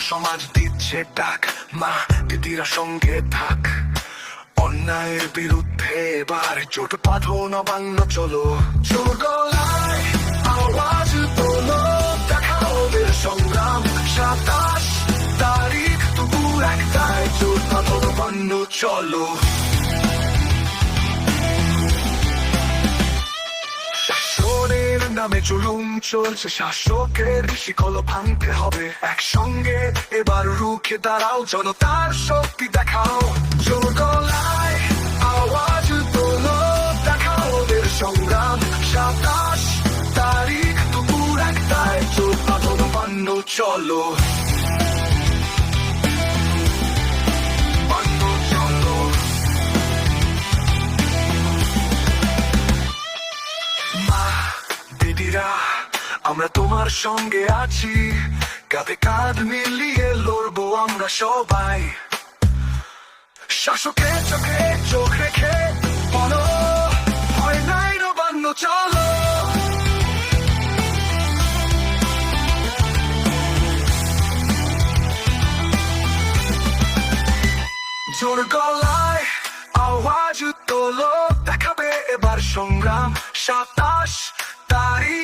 সমাজ দিচ্ছে ডাক। মা, দিদিরা সঙ্গে থাক। অন্যায়ের বিরুদ্ধে এবার চোট না, বাংলা চলো। জোর গলায় আওয়াজ তোলো, দেখাও বীর সংগ্রাম। সাতাশ তারিখ দুপুর একটায়, চোট পাথো নবান্ন চলো। নামে জুলুম চলছে, শাসকের শিকল ভাঙতে হবে। একসঙ্গে এবার রুখে দাঁড়াও জনতার শক্তি দেখাও। আওয়াজ তোলো, দেখাও ওদের সংগ্রাম। সাতাশ তারিখ দুপুর একটায়, চোখ চলো। আমরা তোমার সঙ্গে আছি। কাঁধে কাঁধ মিলিয়ে লড়বো আমরা সবাই। শাসকে চোখে চোখ রেখে বলো হয় নাই নবান্ন চলো। জোর গলায় আওয়াজ তোলো, দেখাবে এবার সংগ্রাম সাতাশ তারিখ।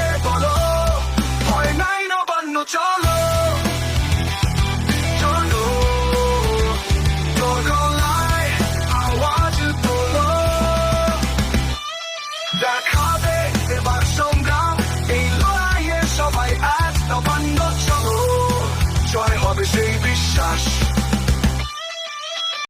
Rush.